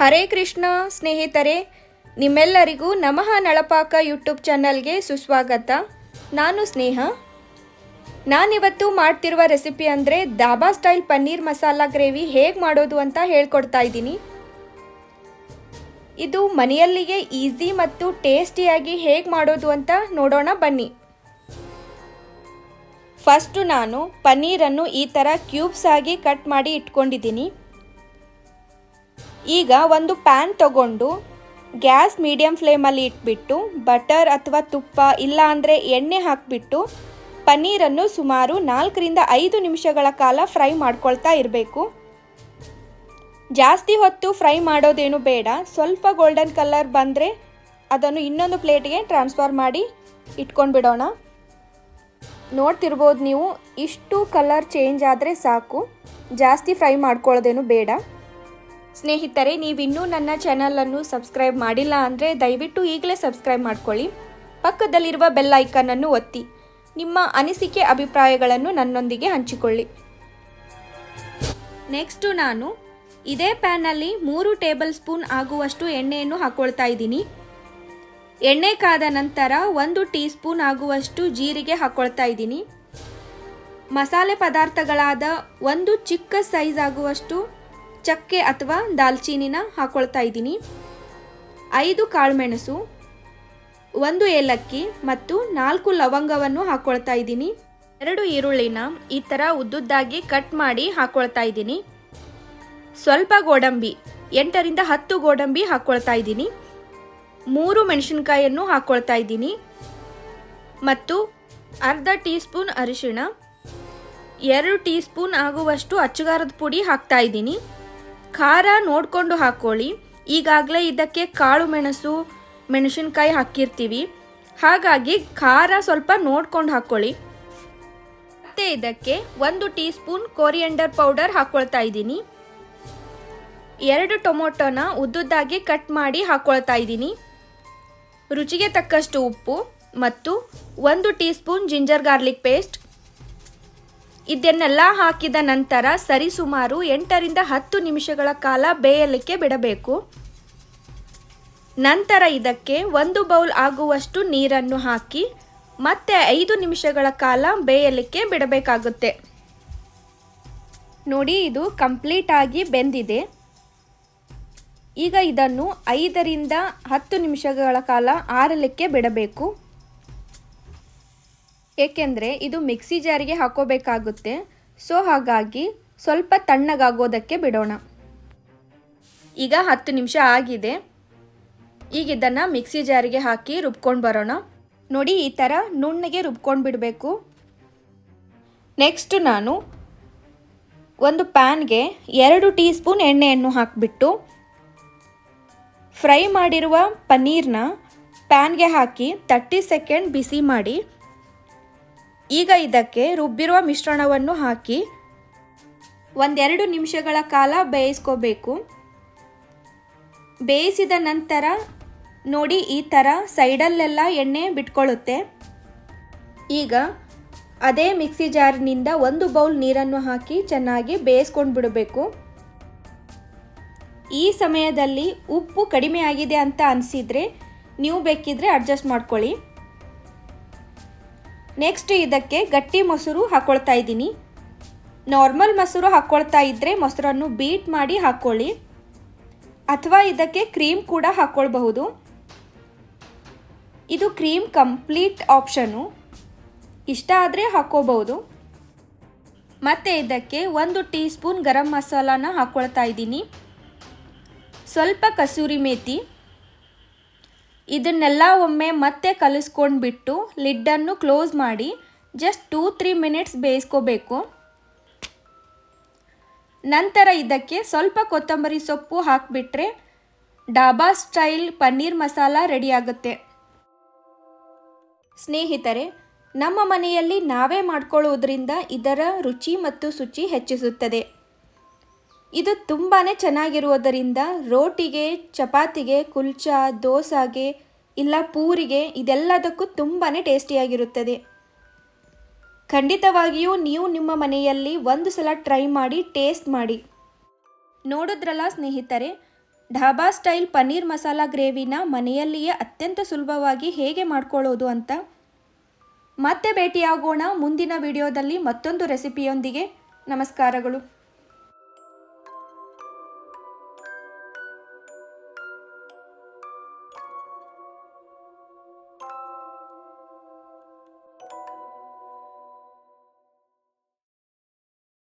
ಹರೇ ಕೃಷ್ಣ ಸ್ನೇಹಿತರೆ, ನಿಮ್ಮೆಲ್ಲರಿಗೂ ನಮಃ ನಳಪಾಕ ಯೂಟ್ಯೂಬ್ ಚಾನಲ್ಗೆ ಸುಸ್ವಾಗತ. ನಾನು ಸ್ನೇಹ. ನಾನಿವತ್ತು ಮಾಡ್ತಿರುವ ರೆಸಿಪಿ ಅಂದರೆ ದಾಬಾ ಸ್ಟೈಲ್ ಪನ್ನೀರ್ ಮಸಾಲ ಗ್ರೇವಿ ಹೇಗೆ ಮಾಡೋದು ಅಂತ ಹೇಳ್ಕೊಡ್ತಾ ಇದ್ದೀನಿ. ಇದು ಮನೆಯಲ್ಲಿಯೇ ಈಸಿ ಮತ್ತು ಟೇಸ್ಟಿಯಾಗಿ ಹೇಗೆ ಮಾಡೋದು ಅಂತ ನೋಡೋಣ ಬನ್ನಿ. ಫಸ್ಟು ನಾನು ಪನ್ನೀರನ್ನು ಈ ಥರ ಕ್ಯೂಬ್ಸ್ ಆಗಿ ಕಟ್ ಮಾಡಿ ಇಟ್ಕೊಂಡಿದ್ದೀನಿ. ಈಗ ಒಂದು ಪ್ಯಾನ್ ತಗೊಂಡು ಗ್ಯಾಸ್ ಮೀಡಿಯಮ್ ಫ್ಲೇಮಲ್ಲಿ ಇಟ್ಬಿಟ್ಟು, ಬಟರ್ ಅಥವಾ ತುಪ್ಪ ಇಲ್ಲ ಅಂದರೆ ಎಣ್ಣೆ ಹಾಕಿಬಿಟ್ಟು ಪನ್ನೀರನ್ನು ಸುಮಾರು ನಾಲ್ಕರಿಂದ ಐದು ನಿಮಿಷಗಳ ಕಾಲ ಫ್ರೈ ಮಾಡ್ಕೊಳ್ತಾ ಇರಬೇಕು. ಜಾಸ್ತಿ ಹೊತ್ತು ಫ್ರೈ ಮಾಡೋದೇನು ಬೇಡ. ಸ್ವಲ್ಪ ಗೋಲ್ಡನ್ ಕಲರ್ ಬಂದರೆ ಅದನ್ನು ಇನ್ನೊಂದು ಪ್ಲೇಟ್ಗೆ ಟ್ರಾನ್ಸ್ಫರ್ ಮಾಡಿ ಇಟ್ಕೊಂಡ್ಬಿಡೋಣ. ನೋಡ್ತಿರ್ಬೋದು ನೀವು, ಇಷ್ಟು ಕಲರ್ ಚೇಂಜ್ ಆದರೆ ಸಾಕು. ಜಾಸ್ತಿ ಫ್ರೈ ಮಾಡ್ಕೊಳ್ಳೋದೇನು ಬೇಡ. ಸ್ನೇಹಿತರೆ, ನೀವಿನ್ನೂ ನನ್ನ ಚಾನಲನ್ನು ಸಬ್ಸ್ಕ್ರೈಬ್ ಮಾಡಿಲ್ಲ ಅಂದರೆ ದಯವಿಟ್ಟು ಈಗಲೇ ಸಬ್ಸ್ಕ್ರೈಬ್ ಮಾಡ್ಕೊಳ್ಳಿ. ಪಕ್ಕದಲ್ಲಿರುವ ಬೆಲ್ ಐಕನನ್ನು ಒತ್ತಿ. ನಿಮ್ಮ ಅನಿಸಿಕೆ, ಅಭಿಪ್ರಾಯಗಳನ್ನು ನನ್ನೊಂದಿಗೆ ಹಂಚಿಕೊಳ್ಳಿ. ನೆಕ್ಸ್ಟು ನಾನು ಇದೇ ಪ್ಯಾನಲ್ಲಿ ಮೂರು ಟೇಬಲ್ ಸ್ಪೂನ್ ಆಗುವಷ್ಟು ಎಣ್ಣೆಯನ್ನು ಹಾಕೊಳ್ತಾ ಇದ್ದೀನಿ. ಎಣ್ಣೆ ಕಾದ ನಂತರ ಒಂದು ಟೀ ಸ್ಪೂನ್ ಆಗುವಷ್ಟು ಜೀರಿಗೆ ಹಾಕೊಳ್ತಾ ಇದ್ದೀನಿ. ಮಸಾಲೆ ಪದಾರ್ಥಗಳಾದ ಒಂದು ಚಿಕ್ಕ ಸೈಜ್ ಆಗುವಷ್ಟು ಚಕ್ಕೆ ಅಥವಾ ದಾಲ್ಚೀನಿನ ಹಾಕ್ಕೊಳ್ತಾ ಇದ್ದೀನಿ. ಐದು ಕಾಳುಮೆಣಸು, ಒಂದು ಏಲಕ್ಕಿ ಮತ್ತು ನಾಲ್ಕು ಲವಂಗವನ್ನು ಹಾಕ್ಕೊಳ್ತಾ ಇದ್ದೀನಿ. ಎರಡು ಈರುಳ್ಳಿನ ಈ ಥರ ಉದ್ದುದ್ದಾಗಿ ಕಟ್ ಮಾಡಿ ಹಾಕ್ಕೊಳ್ತಾ ಇದ್ದೀನಿ. ಸ್ವಲ್ಪ ಗೋಡಂಬಿ, ಎಂಟರಿಂದ ಹತ್ತು ಗೋಡಂಬಿ ಹಾಕ್ಕೊಳ್ತಾ ಇದ್ದೀನಿ. ಮೂರು ಮೆಣಸಿನ್ಕಾಯನ್ನು ಹಾಕ್ಕೊಳ್ತಾ ಇದ್ದೀನಿ. ಮತ್ತು ಅರ್ಧ ಟೀ ಸ್ಪೂನ್ ಅರಿಶಿಣ, ಎರಡು ಟೀ ಸ್ಪೂನ್ ಆಗುವಷ್ಟು ಅಚ್ಚುಗಾರದ ಪುಡಿ ಹಾಕ್ತಾ ಇದ್ದೀನಿ. ಖಾರ ನೋಡಿಕೊಂಡು ಹಾಕ್ಕೊಳ್ಳಿ ಈಗಾಗಲೇ ಇದಕ್ಕೆ ಕಾಳು ಮೆಣಸು, ಮೆಣಸಿನ್ಕಾಯಿ ಹಾಕಿರ್ತೀವಿ. ಹಾಗಾಗಿ ಖಾರ ಸ್ವಲ್ಪ ನೋಡ್ಕೊಂಡು ಹಾಕ್ಕೊಳ್ಳಿ ಮತ್ತೆ ಇದಕ್ಕೆ ಒಂದು ಟೀ ಸ್ಪೂನ್ ಕೋರಿಯಂಡರ್ ಪೌಡರ್ ಹಾಕ್ಕೊಳ್ತಾ ಇದ್ದೀನಿ. ಎರಡು ಟೊಮೊಟೊನ ಉದ್ದುದ್ದಾಗಿ ಕಟ್ ಮಾಡಿ ಹಾಕ್ಕೊಳ್ತಾ ಇದ್ದೀನಿ. ರುಚಿಗೆ ತಕ್ಕಷ್ಟು ಉಪ್ಪು ಮತ್ತು ಒಂದು teaspoon ginger garlic paste ಇದನ್ನೆಲ್ಲ ಹಾಕಿದ ನಂತರ ಸರಿಸುಮಾರು ಎಂಟರಿಂದ ಹತ್ತು ನಿಮಿಷಗಳ ಕಾಲ ಬೇಯಲಿಕ್ಕೆ ಬಿಡಬೇಕು. ನಂತರ ಇದಕ್ಕೆ ಒಂದು ಬೌಲ್ ಆಗುವಷ್ಟು ನೀರನ್ನು ಹಾಕಿ ಮತ್ತೆ ಐದು ನಿಮಿಷಗಳ ಕಾಲ ಬೇಯಲಿಕ್ಕೆ ಬಿಡಬೇಕಾಗುತ್ತೆ. ನೋಡಿ ಇದು ಕಂಪ್ಲೀಟ್ ಆಗಿ ಬೆಂದಿದೆ. ಈಗ ಇದನ್ನು ಐದರಿಂದ ಹತ್ತು ನಿಮಿಷಗಳ ಕಾಲ ಆರಲಿಕ್ಕೆ ಬಿಡಬೇಕು. ಏಕೆಂದರೆ ಇದು ಮಿಕ್ಸಿ ಜಾರಿಗೆ ಹಾಕೋಬೇಕಾಗುತ್ತೆ. ಸೊ ಹಾಗಾಗಿ ಸ್ವಲ್ಪ ತಣ್ಣಗಾಗೋದಕ್ಕೆ ಬಿಡೋಣ. ಈಗ ಹತ್ತು ನಿಮಿಷ ಆಗಿದೆ. ಈಗ ಇದನ್ನು ಮಿಕ್ಸಿ ಜಾರಿಗೆ ಹಾಕಿ ರುಬ್ಕೊಂಡು ಬರೋಣ. ನೋಡಿ, ಈ ಥರ ನುಣ್ಣಗೆ ರುಬ್ಕೊಂಡು ಬಿಡಬೇಕು. ನೆಕ್ಸ್ಟ್ ನಾನು ಒಂದು ಪ್ಯಾನ್ಗೆ ಎರಡು ಟೀ ಸ್ಪೂನ್ ಎಣ್ಣೆಯನ್ನು ಹಾಕಿಬಿಟ್ಟು ಫ್ರೈ ಮಾಡಿರುವ ಪನ್ನೀರ್ನ ಪ್ಯಾನ್ಗೆ ಹಾಕಿ ತರ್ಟಿ ಸೆಕೆಂಡ್ ಬಿಸಿ ಮಾಡಿ ಈಗ ಇದಕ್ಕೆ ರುಬ್ಬಿರುವ ಮಿಶ್ರಣವನ್ನು ಹಾಕಿ ಒಂದೆರಡು ನಿಮಿಷಗಳ ಕಾಲ ಬೇಯಿಸ್ಕೋಬೇಕು. ಬೇಯಿಸಿದ ನಂತರ ನೋಡಿ ಈ ಥರ ಸೈಡಲ್ಲೆಲ್ಲ ಎಣ್ಣೆ ಬಿಟ್ಕೊಳ್ಳುತ್ತೆ. ಈಗ ಅದೇ ಮಿಕ್ಸಿ ಜಾರ್ನಿಂದ ಒಂದು ಬೌಲ್ ನೀರನ್ನು ಹಾಕಿ ಚೆನ್ನಾಗಿ ಬೇಯಿಸ್ಕೊಂಡು ಬಿಡಬೇಕು. ಈ ಸಮಯದಲ್ಲಿ ಉಪ್ಪು ಕಡಿಮೆ ಆಗಿದೆ ಅಂತ ಅನಿಸಿದರೆ ನೀವು ಬೇಕಿದ್ರೆ ಅಡ್ಜಸ್ಟ್ ಮಾಡ್ಕೊಳ್ಳಿ. ನೆಕ್ಸ್ಟ್ ಇದಕ್ಕೆ ಗಟ್ಟಿ ಮೊಸರು ಹಾಕ್ಕೊಳ್ತಾ ಇದ್ದೀನಿ. ನಾರ್ಮಲ್ ಮೊಸರು ಹಾಕ್ಕೊಳ್ತಾ ಇದ್ದರೆ ಮೊಸರನ್ನು ಬೀಟ್ ಮಾಡಿ ಹಾಕ್ಕೊಳ್ಳಿ ಅಥವಾ ಇದಕ್ಕೆ ಕ್ರೀಮ್ ಕೂಡ ಹಾಕ್ಕೊಳ್ಬಹುದು ಇದು ಕ್ರೀಮ್ ಕಂಪ್ಲೀಟ್ ಆಪ್ಷನು ಇಷ್ಟ ಆದರೆ ಹಾಕ್ಕೋಬಹುದು ಮತ್ತು ಇದಕ್ಕೆ ಒಂದು ಟೀ ಸ್ಪೂನ್ ಗರಂ ಮಸಾಲಾನ ಹಾಕ್ಕೊಳ್ತಾ ಇದ್ದೀನಿ. ಸ್ವಲ್ಪ ಕಸೂರಿ ಮೇಥಿ ಇದನ್ನೆಲ್ಲ ಒಮ್ಮೆ ಮತ್ತೆ ಕಲಿಸ್ಕೊಂಡ್ಬಿಟ್ಟು ಲಿಡ್ಡನ್ನು ಕ್ಲೋಸ್ ಮಾಡಿ ಜಸ್ಟ್ ಟೂ ತ್ರೀ ಮಿನಿಟ್ಸ್ ಬೇಯಿಸ್ಕೋಬೇಕು. ನಂತರ ಇದಕ್ಕೆ ಸ್ವಲ್ಪ ಕೊತ್ತಂಬರಿ ಸೊಪ್ಪು ಹಾಕಿಬಿಟ್ರೆ ಡಾಬಾ ಸ್ಟೈಲ್ ಪನ್ನೀರ್ ಮಸಾಲ ರೆಡಿಯಾಗುತ್ತೆ ಸ್ನೇಹಿತರೆ, ನಮ್ಮ ಮನೆಯಲ್ಲಿ ನಾವೇ ಮಾಡ್ಕೊಳ್ಳೋದ್ರಿಂದ ಇದರ ರುಚಿ ಮತ್ತು ಶುಚಿ ಹೆಚ್ಚಿಸುತ್ತದೆ. ಇದು ತುಂಬಾ ಚೆನ್ನಾಗಿರುವುದರಿಂದ ರೋಟಿಗೆ, ಚಪಾತಿಗೆ, ಕುಲ್ಚಾ, ದೋಸಾಗೆ, ಇಲ್ಲ ಪೂರಿಗೆ ಇದೆಲ್ಲದಕ್ಕೂ ತುಂಬಾ ಟೇಸ್ಟಿಯಾಗಿರುತ್ತದೆ. ಖಂಡಿತವಾಗಿಯೂ ನೀವು ನಿಮ್ಮ ಮನೆಯಲ್ಲಿ ಒಂದು ಸಲ ಟ್ರೈ ಮಾಡಿ, ಟೇಸ್ಟ್ ಮಾಡಿ. ನೋಡಿದ್ರಲ್ಲ ಸ್ನೇಹಿತರೆ ಢಾಬಾ ಸ್ಟೈಲ್ ಪನ್ನೀರ್ ಮಸಾಲ ಗ್ರೇವಿನ ಮನೆಯಲ್ಲಿಯೇ ಅತ್ಯಂತ ಸುಲಭವಾಗಿ ಹೇಗೆ ಮಾಡ್ಕೊಳ್ಳೋದು ಅಂತ ಮತ್ತೆ ಭೇಟಿಯಾಗೋಣ ಮುಂದಿನ ವಿಡಿಯೋದಲ್ಲಿ ಮತ್ತೊಂದು ರೆಸಿಪಿಯೊಂದಿಗೆ. ನಮಸ್ಕಾರಗಳು.